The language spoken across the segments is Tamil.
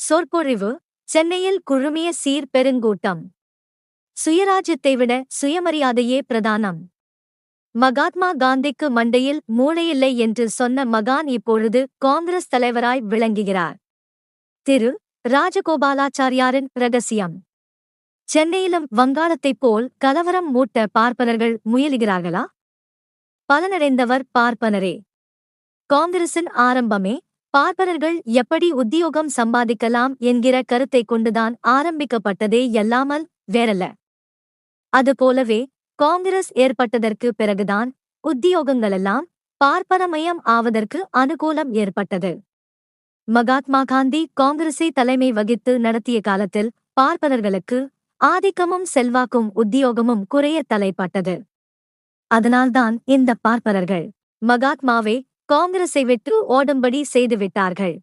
சொற்பொழிவு சென்னையில் குழுமிய சீர் பெருங்கூட்டம். சுயராஜ்யத்தை விட சுயமரியாதையே பிரதானம். மகாத்மா காந்திக்கு மண்டையில் மூளையில்லை என்று சொன்ன மகான் இப்பொழுது காங்கிரஸ் தலைவராய் விளங்குகிறார். திரு. ராஜகோபாலாச்சாரியாரின் ரகசியம். சென்னையிலும் வங்காளத்தைப் போல் கலவரம் மூட்ட பார்ப்பனர்கள் முயலுகிறார்களா? பலனடைந்தவர் பார்ப்பனரே. காங்கிரசின் ஆரம்பமே பார்ப்பனர்கள் எப்படி உத்தியோகம் சம்பாதிக்கலாம் என்கிற கருத்தைக் கொண்டுதான் ஆரம்பிக்கப்பட்டதே எல்லாமல் வேறல்ல. அதுபோலவே காங்கிரஸ் ஏற்பட்டதற்கு பிறகுதான் உத்தியோகங்களெல்லாம் பார்ப்பனமயம் ஆவதற்கு அனுகூலம் ஏற்பட்டது. மகாத்மா காந்தி காங்கிரஸை தலைமை வகித்து நடத்திய காலத்தில் பார்ப்பனர்களுக்கு ஆதிக்கமும் செல்வாக்கும் உத்தியோகமும் குறைய தலைப்பட்டது. அதனால்தான் இந்த பார்ப்பனர்கள் மகாத்மாவே காங்கிரஸை விட்டு ஓடும்படி செய்துவிட்டார்கள்.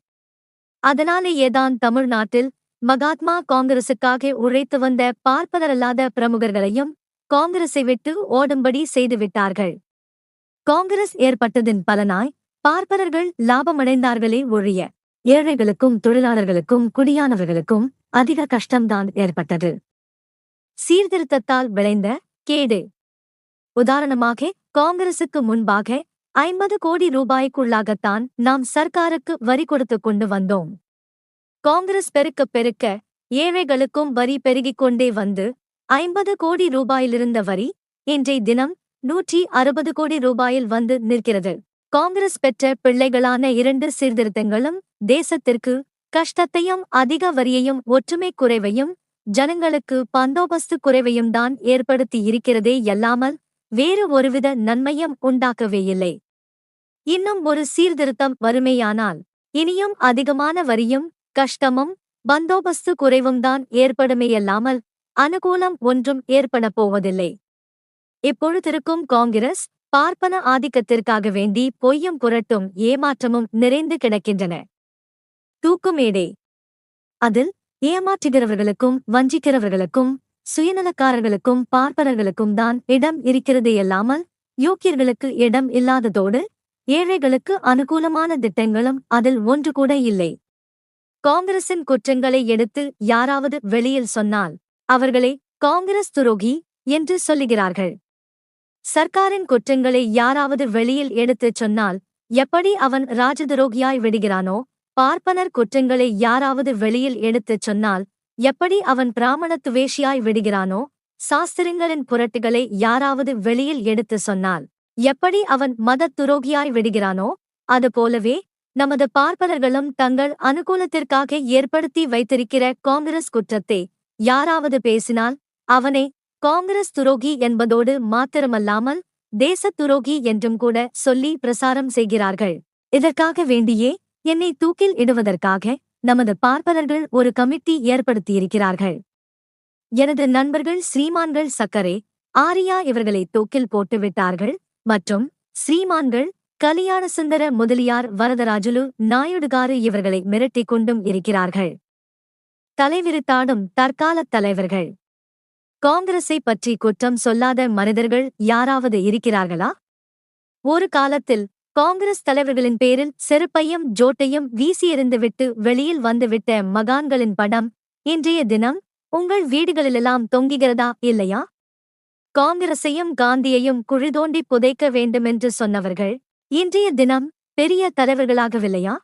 அதனாலேயேதான் தமிழ்நாட்டில் மகாத்மா காங்கிரசுக்காக உழைத்து வந்த பார்ப்பதரல்லாத பிரமுகர்களையும் காங்கிரஸை விட்டு ஓடும்படி செய்துவிட்டார்கள். காங்கிரஸ் ஏற்பட்டதின் பலனாய் பார்ப்பனர்கள் லாபமடைந்தார்களே ஒழிய ஏழைகளுக்கும் தொழிலாளர்களுக்கும் குடியானவர்களுக்கும் அதிக கஷ்டம்தான் ஏற்பட்டது. சீர்திருத்தத்தால் விளைந்த கேடு. உதாரணமாக காங்கிரசுக்கு முன்பாக ஐம்பது கோடி ரூபாய்க்குள்ளாகத்தான் நாம் சர்க்காருக்கு வரி கொடுத்து கொண்டு வந்தோம். காங்கிரஸ் பெருக்க பெருக்க ஏழைகளுக்கும் வரி பெருகிக் கொண்டே வந்து ஐம்பது கோடி ரூபாயிலிருந்த வரி இன்றைய தினம் நூற்றி அறுபது கோடி ரூபாயில் வந்து நிற்கிறது. காங்கிரஸ் பெற்ற பிள்ளைகளான இரண்டு சீர்திருத்தங்களும் தேசத்திற்கு கஷ்டத்தையும் அதிக வரியையும் ஒற்றுமை குறைவையும் ஜனங்களுக்கு பந்தோபஸ்து குறைவையும் தான் ஏற்படுத்தி இருக்கிறதே அல்லாமல் வேறு ஒருவித நன்மையும் உண்டாக்கவே இல்லை இன்னும் ஒரு சீர்திருத்தம் வறுமையானால் இனியும் அதிகமான வரியும் கஷ்டமும் பந்தோபஸ்து குறைவும் தான் அனுகூலம் ஒன்றும் ஏற்படப் போவதில்லை. இப்பொழுதிருக்கும் காங்கிரஸ் பார்ப்பன ஆதிக்கத்திற்காக வேண்டி பொய்யும் புரட்டும் ஏமாற்றமும் நிறைந்து கிடக்கின்றன. தூக்குமேடே அதில் ஏமாற்றுகிறவர்களுக்கும் வஞ்சிக்கிறவர்களுக்கும் சுயநலக்காரர்களுக்கும் பார்ப்பனர்களுக்கும் தான் இடம் இருக்கிறதேயல்லாமல் யோக்கியர்களுக்கு இடம் இல்லாததோடு ஏழைகளுக்கு அனுகூலமான திட்டங்களும் அதில் ஒன்று கூட இல்லை. காங்கிரசின் குற்றங்களை எடுத்து யாராவது வெளியில் சொன்னால் அவர்களை காங்கிரஸ் துரோகி என்று சொல்லுகிறார்கள். சர்க்காரின் குற்றங்களை யாராவது வெளியில் எடுத்துச் சொன்னால் எப்படி அவன் ராஜதுரோகியாய் விடுகிறானோ பார்ப்பனர் குற்றங்களை யாராவது வெளியில் எடுத்துச் சொன்னால் எப்படி அவன் பிராமணத்து வேஷியாய் விடுகிறானோ சாஸ்திரங்களின் புரட்டுகளை யாராவது வெளியில் எடுத்து சொன்னால் எப்படி அவன் மதத் துரோகியாய் விடுகிறானோ அதுபோலவே நமது பார்ப்பனர்களும் தங்கள் அனுகூலத்திற்காக ஏற்படுத்தி வைத்திருக்கிற காங்கிரஸ் குற்றத்தை யாராவது பேசினால் அவனை காங்கிரஸ் துரோகி என்பதோடு மாத்திரமல்லாமல் தேசத் துரோகி என்றும் கூட சொல்லி பிரசாரம் செய்கிறார்கள். இதற்காக வேண்டியே என்னை தூக்கில் இடுவதற்காக நமது பார்ப்பனர்கள் ஒரு கமிட்டி ஏற்படுத்தியிருக்கிறார்கள். எனது நண்பர்கள் ஸ்ரீமான்கள் சக்கரே ஆரியா இவர்களை தூக்கில் போட்டுவிட்டார்கள் மற்றும் ஸ்ரீமான்கள் கலியாண சுந்தர முதலியார் வரதராஜுலு நாயுடுகாரு இவர்களை மிரட்டிக் கொண்டும் இருக்கிறார்கள். தலைவிரித்தாடும் தற்காலத் தலைவர்கள். காங்கிரஸை பற்றி குற்றம் சொல்லாத மனிதர்கள் யாராவது இருக்கிறார்களா? ஒரு காலத்தில் காங்கிரஸ் தலைவர்களின் பேரில் செருப்பையும் ஜோட்டையும் வீசியெறிந்துவிட்டு வெளியில் வந்துவிட்ட மகான்களின் படம் இன்றைய தினம் உங்கள் வீடுகளிலெல்லாம் தொங்குகிறதா இல்லையா? காங்கிரசையும் காந்தியையும் குழிதோண்டி புதைக்க வேண்டுமென்று சொன்னவர்கள் இன்றைய தினம் பெரிய தலைவர்களாகவில்லையா?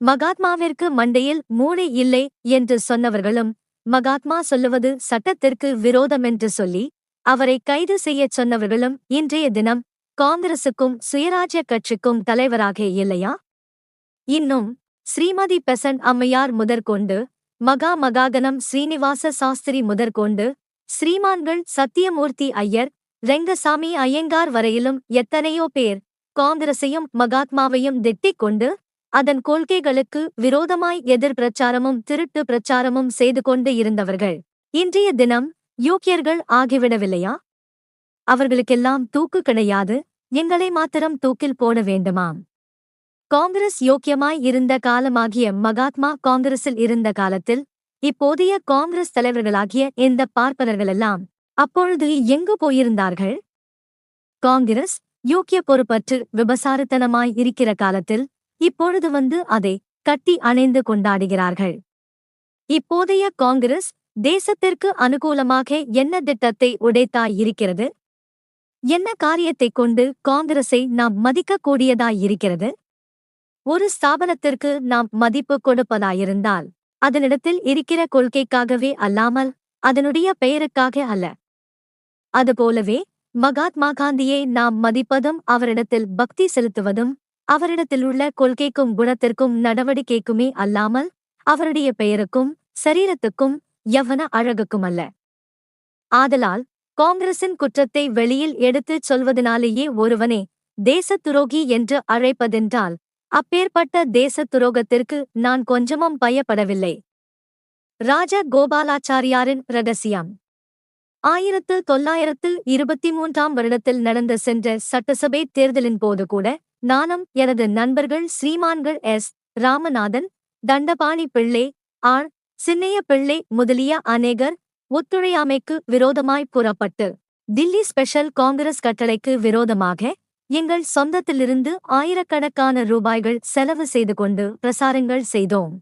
மகாத்மாவிற்கு மண்டையில் மூளை இல்லை என்று சொன்னவர்களும் மகாத்மா சொல்லுவது சட்டத்திற்கு விரோதமென்று சொல்லி அவரை கைது செய்யச் சொன்னவர்களும் இன்றைய தினம் காங்கிரசுக்கும் சுயராஜ்ய கட்சிக்கும் தலைவராக இல்லையா? இன்னும் ஸ்ரீமதி பெசன்ட் அம்மையார் முதற்கொண்டு மகா மகாகணம் ஸ்ரீனிவாச சாஸ்திரி முதற்கொண்டு ஸ்ரீமான்கள் சத்தியமூர்த்தி ஐயர் ரெங்கசாமி ஐயங்கார் வரையிலும் எத்தனையோ பேர் காங்கிரசையும் மகாத்மாவையும் திட்டிக் கொண்டு அதன் கொள்கைகளுக்கு விரோதமாய் எதிர் பிரச்சாரமும் திருட்டு பிரச்சாரமும் செய்து கொண்டு இருந்தவர்கள். இன்றைய தினம் யோக்கியர்கள் ஆகிவிடவில்லையா? அவர்களுக்கெல்லாம் தூக்கு கிடையாது எங்களை மாத்திரம் தூக்கில் போட வேண்டுமாம். காங்கிரஸ் யோக்கியமாய் இருந்த காலமாகிய மகாத்மா காங்கிரஸில் இருந்த காலத்தில் இப்போதைய காங்கிரஸ் தலைவர்களாகிய இந்த பார்ப்பனர்களெல்லாம் அப்பொழுது எங்கு போயிருந்தார்கள்? காங்கிரஸ் யோக்கிய பொறுப்பற்று விபசாரத்தனமாய் இருக்கிற காலத்தில் இப்பொழுது வந்து அதை கட்டி அணைந்து கொண்டாடுகிறார்கள். இப்போதைய காங்கிரஸ் தேசத்திற்கு அனுகூலமாக என்ன திட்டத்தை உடைத்தாயிருக்கிறது என்ன காரியத்தைக் கொண்டு காங்கிரஸை நாம் மதிக்கக்கூடியதாயிருக்கிறது ஒரு ஸ்தாபனத்திற்கு நாம் மதிப்பு கொடுப்பதாயிருந்தால் அதனிடத்தில் இருக்கிற கொள்கைக்காகவே அல்லாமல் அதனுடைய பெயருக்காக அல்ல. அதுபோலவே மகாத்மா காந்தியை நாம் மதிப்பதும் அவரிடத்தில் பக்தி செலுத்துவதும் அவரிடத்திலுள்ள கொள்கைக்கும் குணத்திற்கும் நடவடிக்கைக்குமே அல்லாமல் அவருடைய பெயருக்கும் சரீரத்துக்கும் யவன அழகுக்கும் அல்ல ஆதலால் காங்கிரசின் குற்றத்தை வெளியில் எடுத்துச் சொல்வதனாலேயே ஒருவனே தேசத் துரோகி என்று அழைப்பதென்றால் அப்பேற்பட்ட தேசத் துரோகத்திற்கு நான் கொஞ்சமும் பயப்படவில்லை. ராஜ கோபாலாச்சாரியாரின் ரகசியம் ஆயிரத்து தொள்ளாயிரத்து இருபத்தி மூன்றாம் வருடத்தில் நடந்த சென்ற சட்டசபை தேர்தலின் போது கூட நானும் எனது நண்பர்கள் ஸ்ரீமான்கள் எஸ். ராமநாதன் தண்டபாணி பிள்ளை ஆர். சின்னைய பிள்ளை முதலிய அநேகர் ஒத்துழையாமைக்கு விரோதமாய் புறப்பட்டு தில்லி ஸ்பெஷல் காங்கிரஸ் கட்டளைக்கு விரோதமாக எங்கள் சொந்தத்திலிருந்து ஆயிரக்கணக்கான ரூபாய்கள் செலவு செய்து கொண்டு பிரசாரங்கள் செய்தோம்.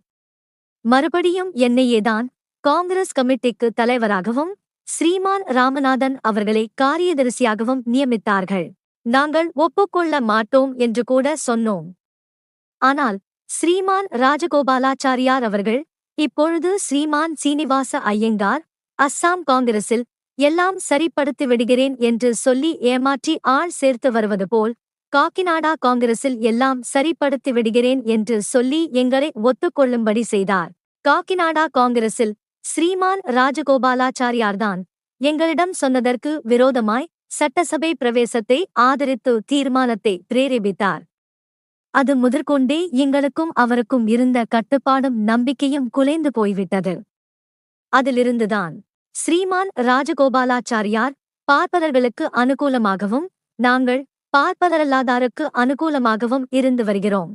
மறுபடியும் என்னையேதான் காங்கிரஸ் கமிட்டிக்கு தலைவராகவும் ஸ்ரீமான் ராமநாதன் அவர்களை காரியதரிசியாகவும் நியமித்தார்கள். நாங்கள் ஒப்புக்கொள்ள மாட்டோம் என்று கூட சொன்னோம். ஆனால் ஸ்ரீமான் ராஜகோபாலாச்சாரியார் அவர்கள் இப்பொழுது ஸ்ரீமான் சீனிவாச ஐயங்கார் அஸ்ஸாம் காங்கிரஸில் எல்லாம் சரிப்படுத்தி விடுகிறேன் என்று சொல்லி ஏமாற்றி ஆள் சேர்த்து வருவது போல் காக்கிநாடா காங்கிரஸில் எல்லாம் சரிப்படுத்தி விடுகிறேன் என்று சொல்லி எங்களை ஒத்துக்கொள்ளும்படி செய்தார். காக்கிநாடா காங்கிரஸில் ஸ்ரீமான் ராஜகோபாலாச்சாரியார்தான். எங்களிடம் சொன்னதற்கு விரோதமாய் சட்டசபை பிரவேசத்தை ஆதரித்து தீர்மானத்தை பிரேரிபித்தார். அது முதற்கொண்டே எங்களுக்கும் அவருக்கும் இருந்த கட்டுப்பாடும் நம்பிக்கையும் குலைந்து போய்விட்டது. அதிலிருந்துதான் ஸ்ரீமான் ராஜகோபாலாச்சாரியார் பார்ப்பதர்களுக்கு அனுகூலமாகவும் நாங்கள் பார்ப்பதரல்லாதாருக்கு அனுகூலமாகவும் இருந்து வருகிறோம்.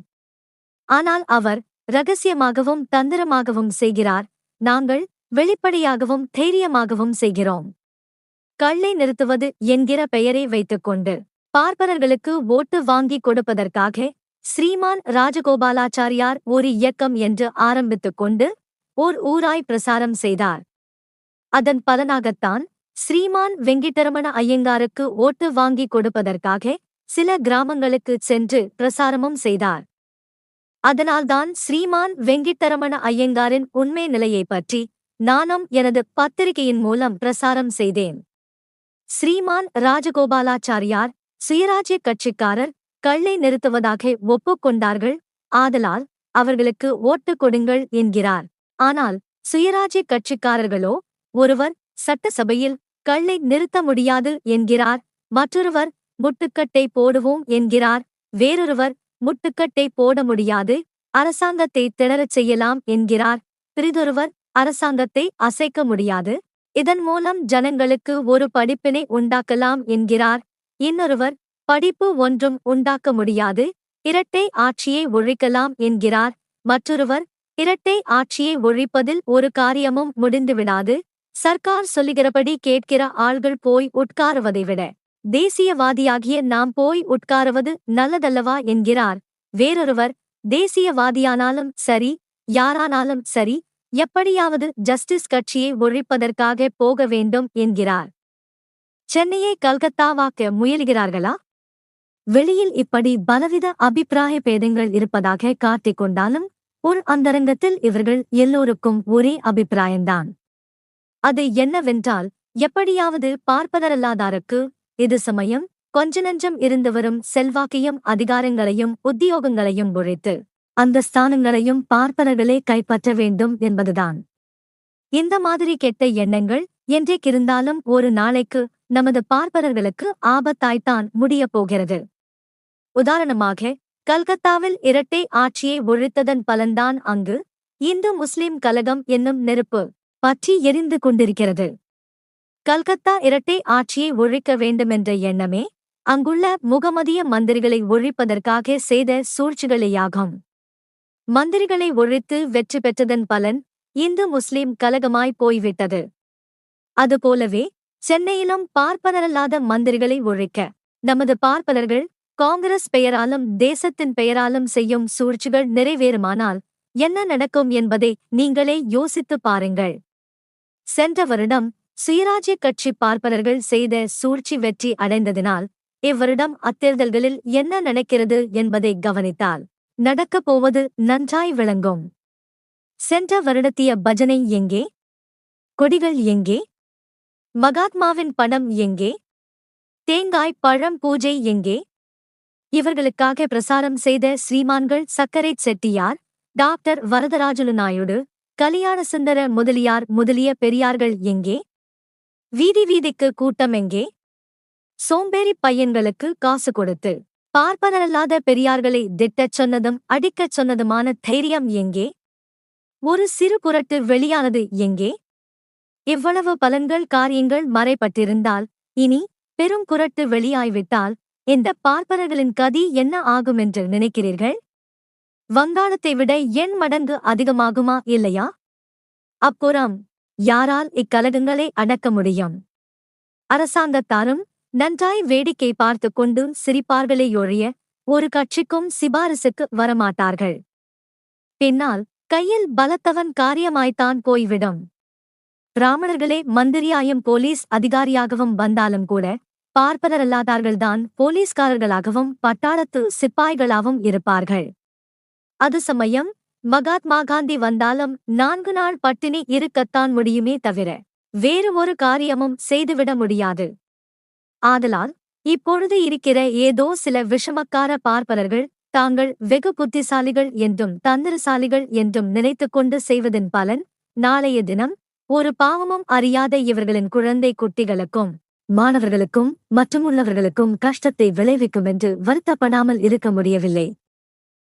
ஆனால் அவர் ரகசியமாகவும் தந்திரமாகவும் செய்கிறார். நாங்கள் வெளிப்படையாகவும் தைரியமாகவும் செய்கிறோம். கள்ளை நிறுத்துவது என்கிற பெயரை வைத்துக்கொண்டு பார்ப்பனர்களுக்கு ஓட்டு வாங்கிக் கொடுப்பதற்காக ஸ்ரீமான் ராஜகோபாலாச்சாரியார் ஒரு இயக்கம் என்று ஆரம்பித்துக் கொண்டு ஓர் ஊராய் பிரசாரம் செய்தார். அதன் பலனாகத்தான் ஸ்ரீமான் வெங்கிட்டரமண ஐயங்காருக்கு ஓட்டு வாங்கிக் கொடுப்பதற்காக சில கிராமங்களுக்குச் சென்று பிரசாரமும் செய்தார். அதனால்தான் ஸ்ரீமான் வெங்கிட்டரமண ஐயங்காரின் உண்மை நிலையைப் பற்றி நானும் எனது பத்திரிகையின் மூலம் பிரசாரம் செய்தேன். ஸ்ரீமான் ராஜகோபாலாச்சாரியார் சுயராஜ்ய கட்சிக்காரர் கள்ளை நிறுத்துவதாக ஒப்புக்கொண்டார்கள் ஆதலால் அவர்களுக்கு ஓட்டு கொடுங்கள் என்கிறார். ஆனால் சுயராஜ்ய கட்சிக்காரர்களோ ஒருவர் சட்டசபையில் கள்ளை நிறுத்த முடியாது என்கிறார் மற்றொருவர் முட்டுக்கட்டை போடுவோம் என்கிறார் வேறொருவர் முட்டுக்கட்டை போட முடியாது அரசாங்கத்தை திணறச் செய்யலாம் என்கிறார் பிறிதொருவர் அரசாங்கத்தை அசைக்க முடியாது இதன் மூலம் ஜனங்களுக்கு ஒரு படிப்பினை உண்டாக்கலாம் என்கிறார் இன்னொருவர் படிப்பு ஒன்றும் உண்டாக்க முடியாது இரட்டை ஆட்சியை ஒழிக்கலாம் என்கிறார் மற்றொருவர் இரட்டை ஆட்சியை ஒழிப்பதில் ஒரு காரியமும் முடிந்துவிடாது சர்க்கார் சொல்லுகிறபடி கேட்கிற ஆள்கள் போய் உட்காருவதை விட தேசியவாதியாகிய நாம் போய் உட்காருவது நல்லதல்லவா என்கிறார். வேறொருவர் தேசியவாதியானாலும் சரி யாரானாலும் சரி எப்படியாவது ஜஸ்டிஸ் கட்சியை ஒழிப்பதற்காக போக வேண்டும் என்கிறார். சென்னையை கல்கத்தாவாக்க முயலுகிறார்களா? வெளியில் இப்படி பலவித அபிப்பிராய பேதங்கள் இருப்பதாக காட்டிக் கொண்டாலும் ஒரு அந்தரங்கத்தில் இவர்கள் எல்லோருக்கும் ஒரே அபிப்பிராயம்தான். அது என்னவென்றால் எப்படியாவது பார்ப்பதரல்லாதாருக்கு இது சமயம் கொஞ்ச நஞ்சம் இருந்து வரும் செல்வாக்கையும் அதிகாரங்களையும் உத்தியோகங்களையும் உழைத்து அந்த ஸ்தானங்களையும் பார்ப்பனர்களே கைப்பற்ற வேண்டும் என்பதுதான். இந்த மாதிரி கெட்ட எண்ணங்கள் என்றைக்கிருந்தாலும் ஒரு நாளைக்கு நமது பார்ப்பனர்களுக்கு ஆபத்தாய்த்தான் முடியப் போகிறது. உதாரணமாக கல்கத்தாவில் இரட்டை ஆட்சியை ஒழித்ததன் பலன்தான் அங்கு இந்து முஸ்லிம் கலகம் என்னும் நெருப்பு. பற்றி எரிந்து கொண்டிருக்கிறது. கல்கத்தா இரட்டை ஆட்சியை ஒழிக்க வேண்டுமென்ற எண்ணமே அங்குள்ள முகமதிய மந்திரிகளை ஒழிப்பதற்காக செய்த சூழ்ச்சிகளேயாகும். மந்திரிகளை ஒழித்து வெற்றி பெற்றதன் பலன் இந்து முஸ்லிம் கலகமாய் போய்விட்டது. அதுபோலவே சென்னையிலும் பார்ப்பனரல்லாத மந்திரிகளை ஒழிக்க நமது பார்ப்பனர்கள் காங்கிரஸ் பெயராலும் தேசத்தின் பெயராலும் செய்யும் சூழ்ச்சிகள் நிறைவேறுமானால் என்ன நடக்கும் என்பதை நீங்களே யோசித்துப் பாருங்கள். சென்ற வருடம் சுயராஜ்ய கட்சி பார்ப்பனர்கள் செய்த சூழ்ச்சி வெற்றி அடைந்ததினால் இவ்வருடம் அத்தேர்தல்களில் என்ன நடக்கிறது என்பதை கவனித்தால் நடக்கப் போவது நன்றாய் விளங்கும். சென்ற வருடத்திய பஜனை எங்கே? கொடிகள் எங்கே? மகாத்மாவின் படம் எங்கே? தேங்காய் பழம் பூஜை எங்கே? இவர்களுக்காக பிரசாரம் செய்த ஸ்ரீமான்கள் சக்கரை செட்டியார் டாக்டர் வரதராஜலு நாயுடு கலியாண சுந்தர முதலியார் முதலிய பெரியார்கள் எங்கே? வீதி வீதிக்கு கூட்டம் எங்கே? சோம்பேறி பையன்களுக்கு காசு கொடுத்து பார்ப்பனரல்லாத பெரியார்களை திட்டச் சொன்னதும் அடிக்கச் சொன்னதுமான தைரியம் எங்கே? ஒரு சிறு புரட்டு வெளியானது எங்கே? இவ்வளவு பலன்கள் காரியங்கள் மறைப்பட்டிருந்தால் இனி பெரும் குரட்டு வெளியாய்விட்டால் இந்த பார்ப்பனர்களின் கதி என்ன ஆகுமென்று நினைக்கிறீர்கள்? வங்காளத்தை விட எண் மடங்கு அதிகமாகுமா இல்லையா? அப்புறம் யாரால் இக்கலகங்களை அடக்க முடியும்? அரசாங்கத்தாரும் நன்றாய் வேடிக்கை பார்த்து கொண்டு சிரிப்பார்களேயொழிய ஒரு கட்சிக்கும் சிபாரிசுக்கு வரமாட்டார்கள். பின்னால் கையில் பலத்தவன் காரியமாய்த்தான் போய்விடும். பிராமணர்களே மந்திரியாயும் போலீஸ் அதிகாரியாகவும் வந்தாலும் கூட பார்ப்பனரல்லாதார்கள்தான் போலீஸ்காரர்களாகவும் பட்டாளத்து சிப்பாய்களாகவும் இருப்பார்கள். அது சமயம் மகாத்மா காந்தி வந்தாலும் நான்கு நாள் பட்டினி இருக்கத்தான் முடியுமே தவிர வேறு ஒரு காரியமும் செய்துவிட முடியாது. ஆதலால் இப்பொழுது இருக்கிற ஏதோ சில விஷமக்கார பார்ப்பனர்கள் தாங்கள் வெகு புத்திசாலிகள் என்றும் தந்திரசாலிகள் என்றும் நினைத்துக்கொண்டு செய்வதன் பலன் நாளைய தினம் ஒரு பாவமும் அறியாத இவர்களின் குழந்தை குட்டிகளுக்கும் மாணவர்களுக்கும் மற்றுமுள்ளவர்களுக்கும் கஷ்டத்தை விளைவிக்கும் என்று வருத்தப்படாமல் இருக்க முடியவில்லை.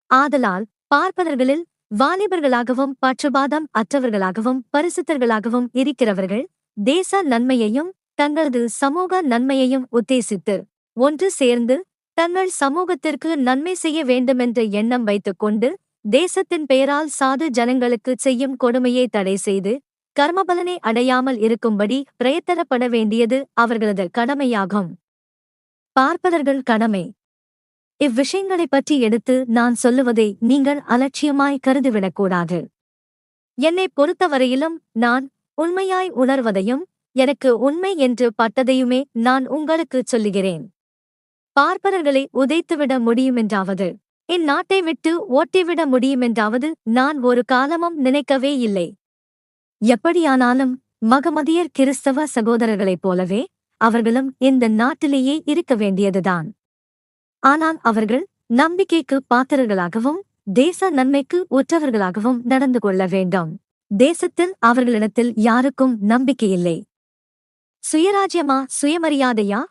ஆதலால் பார்ப்பதர்களில் வாலிபர்களாகவும் பற்றுபாதம் அற்றவர்களாகவும் பரிசுத்தர்களாகவும் இருக்கிறவர்கள் தேச நன்மையையும் தங்களது சமூக நன்மையையும் உத்தேசித்து ஒன்று சேர்ந்து தங்கள் சமூகத்திற்கு நன்மை செய்ய வேண்டுமென்ற எண்ணம் வைத்துக் கொண்டு தேசத்தின் பெயரால் சாது ஜனங்களுக்கு செய்யும் கொடுமையை தடை செய்து கர்மபலனை அடையாமல் இருக்கும்படி பிரயத்தனப்பட வேண்டியது அவர்களது கடமையாகும். பார்ப்பதர்கள் கடமை. இவ்விஷயங்களைப் பற்றி எடுத்து நான் சொல்லுவதை நீங்கள் அலட்சியமாய் கருதிவிடக்கூடாது. என்னைப் பொறுத்தவரையிலும் நான் உண்மையாய் உணர்வதையும் எனக்கு உண்மை என்று பட்டதையுமே நான் உங்களுக்குச் சொல்லுகிறேன். பார்ப்பனர்களை உதைத்துவிட முடியுமென்றாவது இந்நாட்டை விட்டு ஓட்டிவிட முடியுமென்றாவது நான் ஒரு காலமும் நினைக்கவே இல்லை. எப்படியானாலும் மகமதியர் கிறிஸ்தவ சகோதரர்களைப் போலவே அவர்களும் இந்த நாட்டிலேயே இருக்க வேண்டியதுதான். ஆனால் அவர்கள் நம்பிக்கைக்கு பாத்திரர்களாகவும் தேச நன்மைக்கு உற்றவர்களாகவும் நடந்து கொள்ள வேண்டும். தேசத்தில் அவர்களிடத்தில் யாருக்கும் நம்பிக்கையில்லை சுயராஜ்யமா சுயமரியாதையா?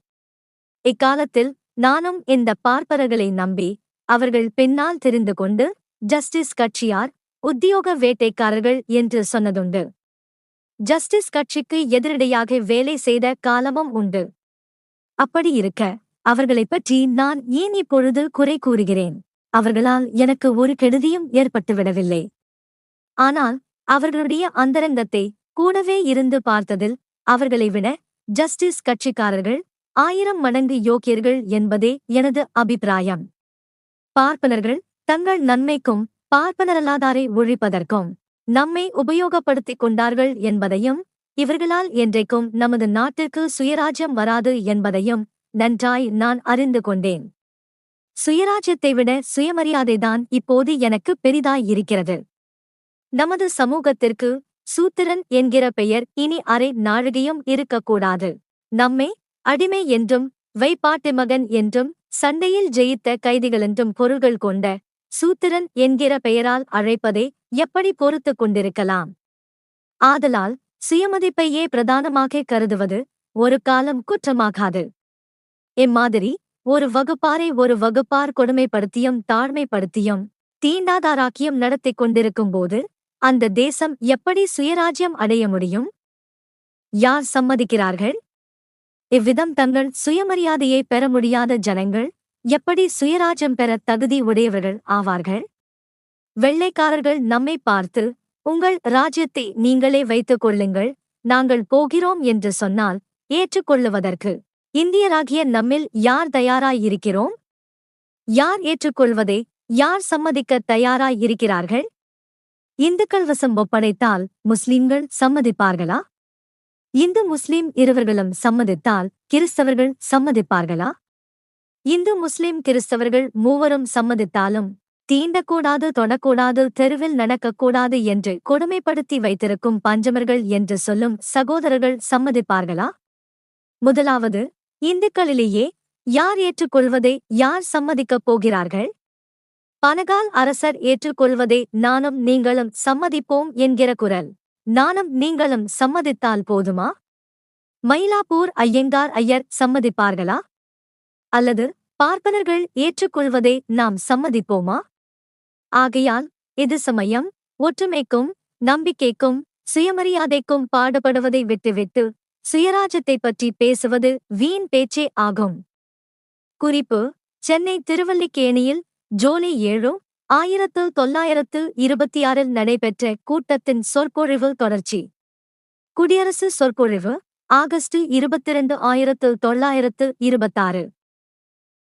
இக்காலத்தில் நானும் இந்த பார்ப்பரர்களை நம்பி அவர்கள் பின்னால் தெரிந்து கொண்டு ஜஸ்டிஸ் கட்சியார் உத்தியோக வேட்டைக்காரர்கள் என்று சொன்னதுண்டு. ஜஸ்டிஸ் கட்சிக்கு எதிரடையாக வேலை செய்த காலமும் உண்டு. அப்படி இருக்க அவர்களைப் பற்றி நான் ஏன் இப்பொழுது குறை கூறுகிறேன்? அவர்களால் எனக்கு ஒரு கெடுதியும் ஏற்பட்டுவிடவில்லை. ஆனால் அவர்களுடைய அந்தரங்கத்தை கூடவே இருந்து பார்த்ததில் அவர்களை விட ஜஸ்டிஸ் கட்சிக்காரர்கள் ஆயிரம் மடங்கு யோக்கியர்கள் என்பதே எனது அபிப்பிராயம். பார்ப்பனர்கள் தங்கள் நன்மைக்கும் பார்ப்பனரல்லாதாரை ஒழிப்பதற்கும் நம்மை உபயோகப்படுத்திக் கொண்டார்கள் என்பதையும் இவர்களால் என்றைக்கும் நமது நாட்டிற்கு சுயராஜ்யம் வராது என்பதையும் நன்றாய் நான் அறிந்து கொண்டேன். சுயராஜ்யத்தை விட சுயமரியாதைதான் இப்போது எனக்கு பெரிதாய் இருக்கிறது. நமது சமூகத்திற்கு சூத்திரன் என்கிற பெயர் இனி அரை நாழிகையும் இருக்கக்கூடாது. நம்மை அடிமை என்றும் வைப்பாட்டு மகன் என்றும் சண்டையில் ஜெயித்த கைதிகளென்றும் பொருள்கள் கொண்ட சூத்திரன் என்கிற பெயரால் அழைப்பதை எப்படி பொறுத்துக் கொண்டிருக்கலாம்? ஆதலால் சுயமதிப்பையே பிரதானமாக கருதுவது ஒரு காலம் குற்றமாகாது. இம்மாதிரி ஒரு வகுப்பாரை ஒரு வகுப்பார் கொடுமைப்படுத்தியும் தாழ்மைப்படுத்தியும் தீண்டாதாராக்கியம் நடத்திக் கொண்டிருக்கும்போது அந்த தேசம் எப்படி சுயராஜ்யம் அடைய முடியும்? யார் சம்மதிக்கிறார்கள்? இவ்விதம் தங்கள் சுயமரியாதையை பெற முடியாத ஜனங்கள் எப்படி சுயராஜ்யம் பெற தகுதி உடையவர்கள் ஆவார்கள்? வெள்ளைக்காரர்கள் நம்மை பார்த்து உங்கள் ராஜ்யத்தை நீங்களே வைத்துக் கொள்ளுங்கள் நாங்கள் போகிறோம் என்று சொன்னால் ஏற்றுக்கொள்ளுவதற்கு இந்தியராகிய நம்மில் யார் தயாராயிருக்கிறோம்? யார் ஏற்றுக்கொள்வதை யார் சம்மதிக்க தயாராயிருக்கிறார்கள்? இந்துக்கள் வசம் ஒப்படைத்தால் முஸ்லிம்கள் சம்மதிப்பார்களா? இந்து முஸ்லிம் இருவர்களும் சம்மதித்தால் கிறிஸ்தவர்கள் சம்மதிப்பார்களா? இந்து முஸ்லிம் கிறிஸ்தவர்கள் மூவரும் சம்மதித்தாலும் தீண்டக்கூடாது தொடக்கூடாது தெருவில் நடக்கக்கூடாது என்று கொடுமைப்படுத்தி வைத்திருக்கும் பஞ்சமர்கள் என்று சொல்லும் சகோதரர்கள் சம்மதிப்பார்களா? முதலாவது இந்துக்களிலேயே யார் ஏற்றுக்கொள்வதை யார் சம்மதிக்கப் போகிறார்கள்? பனகால் அரசர் ஏற்றுக்கொள்வதை நானும் நீங்களும் சம்மதிப்போம் என்கிற குரல். நானும் நீங்களும் சம்மதித்தால் போதுமா? மயிலாப்பூர் ஐயங்கார் ஐயர் சம்மதிப்பார்களா? அல்லது பார்ப்பனர்கள் ஏற்றுக்கொள்வதை நாம் சம்மதிப்போமா? ஆகையால் இது சமயம். ஒற்றுமைக்கும் நம்பிக்கைக்கும் சுயமரியாதைக்கும் பாடுபடுவதை விட்டுவிட்டு சுயராஜ்யத்தை பற்றி பேசுவது வீண் பேச்சே ஆகும். குறிப்பு சென்னை திருவல்லிக்கேணியில் ஜோலி ஏழு ஆயிரத்து தொள்ளாயிரத்து இருபத்தி ஆறில் நடைபெற்ற கூட்டத்தின் சொற்பொழிவு தொடர்ச்சி. குடியரசு சொற்பொழிவு ஆகஸ்ட் இருபத்திரண்டு ஆயிரத்து தொள்ளாயிரத்து இருபத்தாறு.